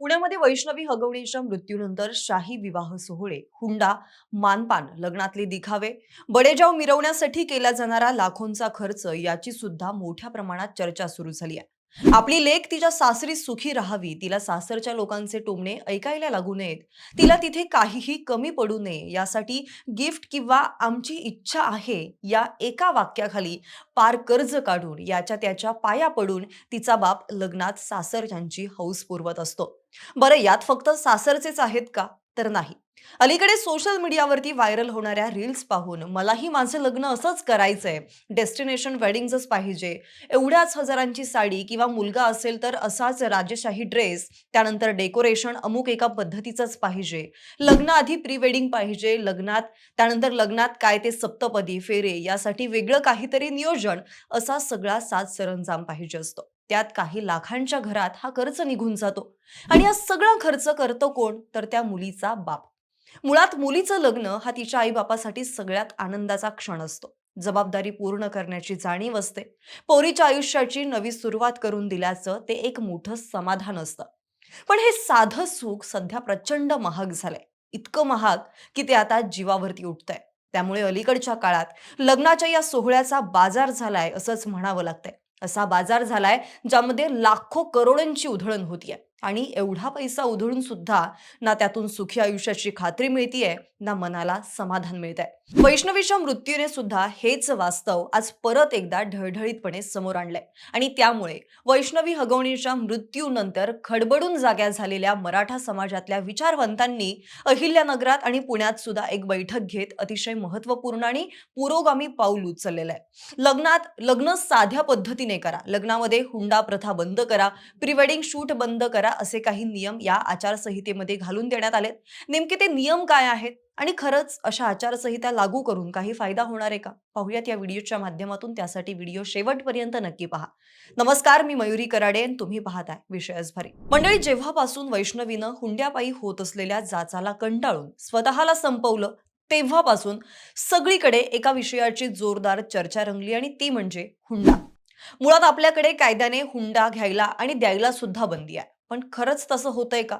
पुण्यामध्ये वैष्णवी हगवणीच्या मृत्यूनंतर शाही विवाह सोहळे हुंडा मानपान लग्नातले दिखावे बडेजाव मिरवण्यासाठी केला जाणारा लाखोंचा खर्च याची सुद्धा मोठ्या प्रमाणात चर्चा सुरू झाली आहे. आपली लेख तिच्या सासरी सुखी राहावी तिला सासरच्या लोकांचे टोमणे ऐकायला लागू नयेत तिला तिथे काहीही कमी पडू नये यासाठी गिफ्ट किंवा आमची इच्छा आहे या एका वाक्याखाली पार कर्ज काढून याच्या त्याच्या पाया पडून तिचा बाप लग्नात सासरच्यांची हौस पुरवत असतो. बरं यात फक्त सासरचेच आहेत का? तर नाही. अलीकडे सोशल मीडियावरती व्हायरल होणाऱ्या रील्स पाहून मलाही माझं लग्न असंच करायचंय. डेस्टिनेशन वेडिंगच पाहिजे. एवढ्याच हजारांची साडी किंवा मुलगा असेल तर असाच राजेशाही ड्रेस त्यानंतर डेकोरेशन अमुक एका पद्धतीचंच पाहिजे. लग्न आधी प्री वेडिंग पाहिजे लग्नात त्यानंतर लग्नात काय ते सप्तपदी फेरे यासाठी वेगळं काहीतरी नियोजन असा सगळा सात सरंजाम पाहिजे असतो. त्यात काही लाखांच्या घरात हा खर्च निघून जातो. आणि हा सगळा खर्च करतो कोण? तर त्या मुलीचा बाप. मुळात मुलीचं लग्न हा तिच्या आईबापासाठी सगळ्यात आनंदाचा क्षण असतो. जबाबदारी पूर्ण करण्याची जाणीव असते. पोरीच्या आयुष्याची नवी सुरुवात करून दिल्याचं ते एक मोठं समाधान असतं. पण हे साधं सुख सध्या प्रचंड महाग झालंय. इतकं महाग की ते आता जीवावरती उठतंय. त्यामुळे अलीकडच्या काळात लग्नाच्या या सोहळ्याचा बाजार झालाय असंच म्हणावं लागतंय. असा बाजार झालाय ज्यामध्ये लाखो करोडोंची उधळण होतीये. आणि एवढा पैसा उधळून सुद्धा ना त्यातून सुखी आयुष्याची खात्री मिळतीये ना मनाला समाधान मिळत आहे वैष्णवीच्या मृत्यूने सुद्धा हेच वास्तव आज परत एकदा ढळढळीतपणे समोर आणलंय. आणि त्यामुळे वैष्णवी हगवणीच्या मृत्यूनंतर खडबडून जाग्या झालेल्या मराठा समाजातल्या विचारवंतांनी अहिल्यानगरात आणि पुण्यात सुद्धा एक बैठक घेत अतिशय महत्त्वपूर्ण आणि पुरोगामी पाऊल उचललेलं आहे. लग्नात लग्न साध्या पद्धतीने करा. लग्नामध्ये हुंडा प्रथा बंद करा. प्री वेडिंग शूट बंद करा. असे काही नियम या आचारसंहितेमध्ये घालून देण्यात आलेत. नेमके ते नियम काय आहेत? आणि खरंच अशा आचारसंहिता लागू करून काही फायदा होणार आहे का? पाहूयात या व्हिडिओच्या माध्यमातून. त्यासाठी व्हिडिओ शेवटपर्यंत नक्की पहा. नमस्कार मी मयुरी कराडे आणि तुम्ही पाहताय विषयच भरी मंडळी जेव्हापासून वैष्णवीनं हुंड्यापायी होत असलेल्या जाचाला कंटाळून स्वतःला संपवलं तेव्हापासून सगळीकडे एका विषयाची जोरदार चर्चा रंगली आणि ती म्हणजे हुंडा. मुळात आपल्याकडे कायद्याने हुंडा घ्यायला आणि द्यायला सुद्धा बंदी आहे. पण खरंच तसं होतंय का?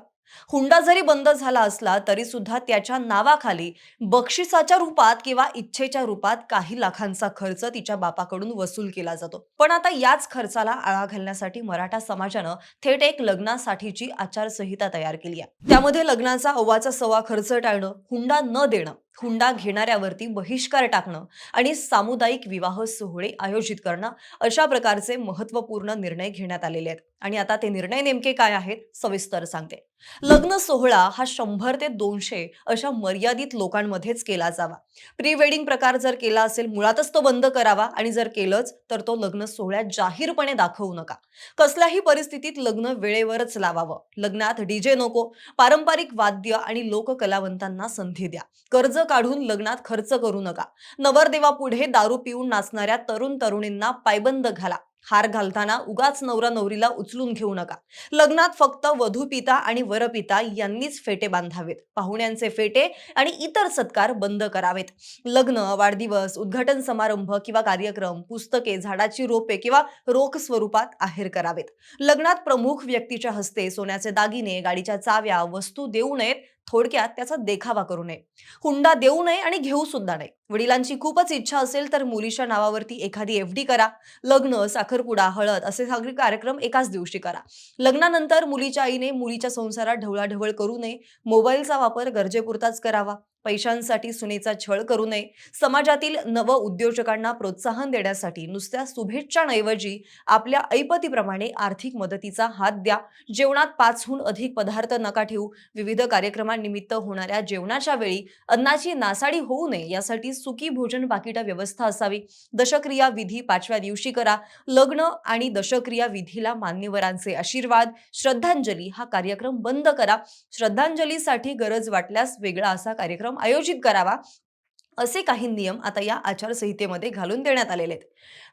हुंडा जरी बंद झाला असला तरी सुद्धा त्याच्या नावाखाली बक्षिसाच्या रूपात किंवा इच्छेच्या रूपात काही लाखांचा खर्च तिच्या बापाकडून वसूल केला जातो. पण आता याच खर्चाला आळा घालण्यासाठी मराठा समाजानं थेट एक लग्नासाठीची आचारसंहिता तयार केली आहे. त्यामध्ये लग्नाचा अव्वाचा सव्वा खर्च टाळणं हुंडा न देणं हुंडा घेणाऱ्यावरती बहिष्कार टाकणं आणि सामुदायिक विवाह सोहळे आयोजित करणं अशा प्रकारचे महत्त्वपूर्ण निर्णय घेण्यात आलेले आहेत. आणि आता ते निर्णय नेमके काय आहेत सविस्तर सांगते. लग्न सोहळा हा शंभर ते दोनशे अशा मर्यादित लोकांमध्येच केला जावा. प्री वेडिंग प्रकार जर केला असेल मुळातच तो बंद करावा आणि जर केलंच तर तो लग्न सोहळ्यात जाहीरपणे दाखवू नका. कसल्याही परिस्थितीत लग्न वेळेवरच लावावं. लग्नात डीजे नको पारंपरिक वाद्य आणि लोककलावंतांना संधी द्या. कर्ज काढून लग्नात खर्च करू नका. नवरदेवापुढे दारू पिऊन नाचणाऱ्या तरुण तरुणींना पायबंद घाला. हार घालताना उगाच नवरा नवरीला उचलून घेऊ नका. लग्नात फक्त वधू पिता आणि वरपिता यांनीच फेटे बांधावेत. पाहुण्यांचे फेटे आणि इतर सत्कार बंद करावेत. लग्न वाढदिवस उद्घाटन समारंभ किंवा कार्यक्रम पुस्तके झाडाची रोपे किंवा रोख स्वरूपात आहेर करावेत. लग्नात प्रमुख व्यक्तीच्या हस्ते सोन्याचे दागिने गाडीच्या चाव्या वस्तू देऊ नयेत थोडक्यात त्याचा देखावा करू नये. हुंडा देऊ नये आणि घेऊ सुद्धा नये. वडिलांची खूपच इच्छा असेल तर मुलीच्या नावावरती एखादी एफ डी करा. लग्न साखरपुडा हळद असे सगळे कार्यक्रम एकाच दिवशी करा. लग्नानंतर मुलीच्या आईने मुलीच्या संसारात ढवळाढवळ करू नये. मोबाईलचा वापर गरजेपुरताच करावा. पैशांसाठी सुनेचा छळ करू नये. समाजातील नव उद्योजकांना प्रोत्साहन देण्यासाठी नुसत्या शुभेच्छांऐवजी आपल्या ऐपतीप्रमाणे आर्थिक मदतीचा हात द्या. जेवणात पाचहून अधिक पदार्थ नका ठेवू. विविध कार्यक्रमांनिमित्त होणाऱ्या जेवणाच्या वेळी अन्नाची नासाडी होऊ नये यासाठी सुकी भोजन पाकिट व्यवस्था असावी. दशक्रिया विधी पाचव्या दिवशी करा. लग्न आणि दशक्रिया विधीला मान्यवरांचे आशीर्वाद. श्रद्धांजली हा कार्यक्रम बंद करा. श्रद्धांजलीसाठी गरज वाटल्यास वेगळा असा कार्यक्रम आयोजित करावा. असे काही नियम आता या आचारसंहितेमध्ये घालून देण्यात आलेले आहेत.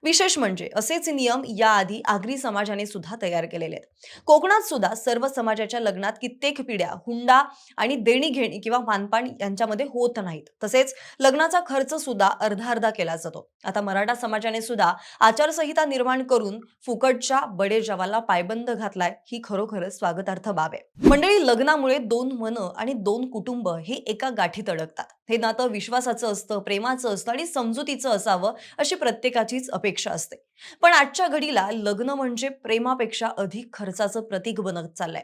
विशेष म्हणजे असेच नियम याआधी आगरी समाजाने सुद्धा तयार केलेले आहेत. कोकणात सुद्धा सर्व समाजाच्या लग्नात कित्येक पिढ्या हुंडा आणि देणी घेणी किंवा मानपान यांच्यामध्ये होत नाहीत. तसेच लग्नाचा खर्च सुद्धा अर्धा अर्धा केला जातो. आता मराठा समाजाने सुद्धा आचारसंहिता निर्माण करून फुकटच्या बडेजावाला पायबंद घातलाय ही खरोखरच स्वागतार्थ बाब आहे. मंडळी लग्नामुळे दोन मन आणि दोन कुटुंब हे एका गाठीत अडकतात हे नातं विश्वासाचं असतं प्रेमाचं असतं आणि समजुतीचं असावं अशी प्रत्येकाचीच अपेक्षा असते. पण आजच्या घडीला लग्न म्हणजे प्रेमापेक्षा अधिक खर्चाचं प्रतीक बनत चाललंय.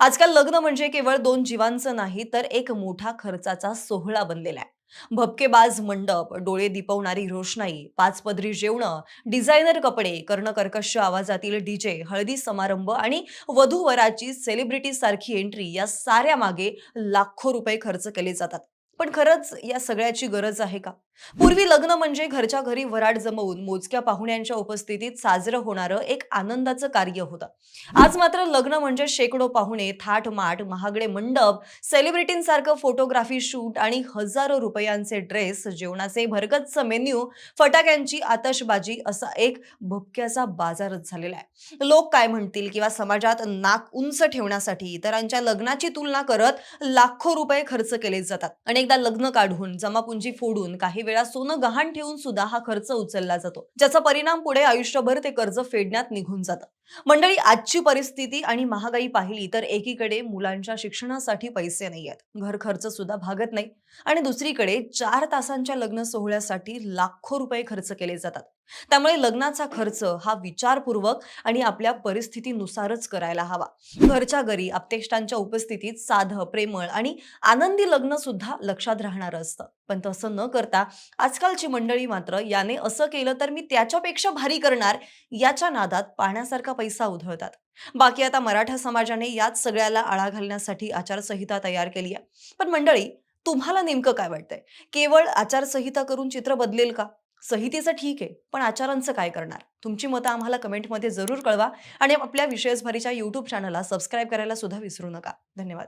आजकाल लग्न म्हणजे केवळ दोन जीवांचं नाही तर एक मोठा खर्चाचा सोहळा बनलेला आहे. भपकेबाज मंडप डोळे दिपवणारी रोषणाई पाच पदरी जेवणं डिझायनर कपडे कर्णकर्कश आवाजातील डीजे हळदी समारंभ आणि वधूवराची सेलिब्रिटी सारखी एंट्री या साऱ्या मागे लाखो रुपये खर्च केले जातात. पण खरंच या सगळ्याची गरज आहे का? पूर्वी लग्न म्हणजे घरच्या घरी वराड जमवून मोजक्या पाहुण्यांच्या उपस्थितीत साजरं होणारं एक आनंदाचं कार्य होतं. आज मात्र लग्न म्हणजे शेकडो पाहुणे थाट माट महागडे मंडप सेलिब्रिटींसारखं फोटोग्राफी शूट आणि हजारो रुपयांचे ड्रेस जेवणाचे भरगतचं मेन्यू फटाक्यांची आतषबाजी असा एक भुपक्याचा बाजारच झालेला आहे. लोक काय म्हणतील किंवा समाजात नाक उंच ठेवण्यासाठी इतरांच्या लग्नाची तुलना करत लाखो रुपये खर्च केले जातात. अनेक अनेकदा लग्न काढून जमापुंजी फोडून काही वेळा सोनं गहाण ठेवून सुद्धा हा खर्च उचलला जातो ज्याचा परिणाम पुढे आयुष्यभर ते कर्ज फेडण्यात निघून जातं. मंडळी आजची परिस्थिती आणि महागाई पाहिली तर एकीकडे मुलांच्या शिक्षणासाठी पैसे नाही आहेत घर खर्च सुद्धा भागत नाही आणि दुसरीकडे चार तासांच्या लग्न सोहळ्यासाठी लाखो रुपये खर्च केले जातात. त्यामुळे लग्नाचा खर्च हा विचारपूर्वक आणि आपल्या परिस्थितीनुसारच करायला हवा. घरच्या घरी आपतेष्टांच्या उपस्थितीत साधं प्रेमळ आणि आनंदी लग्न सुद्धा लक्षात राहणारं असतं. पण तसं न करता आजकालची मंडळी मात्र याने असं केलं तर मी त्याच्यापेक्षा भारी करणार याच्या नादात पाण्यासारखा पैसा उधळतात. बाकी आता मराठा समाजाने याच सगळ्याला आळा घालण्यासाठी आचारसंहिता तयार केली आहे. पण मंडळी तुम्हाला नेमकं काय वाटतंय? केवळ आचारसंहिता करून चित्र बदलेल का? संहितेचं ठीक आहे पण आचारांचं काय करणार? तुमची मतं आम्हाला कमेंटमध्ये जरूर कळवा आणि आपल्या विशेषभरीच्या यूट्यूब चॅनलला सबस्क्राईब करायला सुद्धा विसरू नका. धन्यवाद.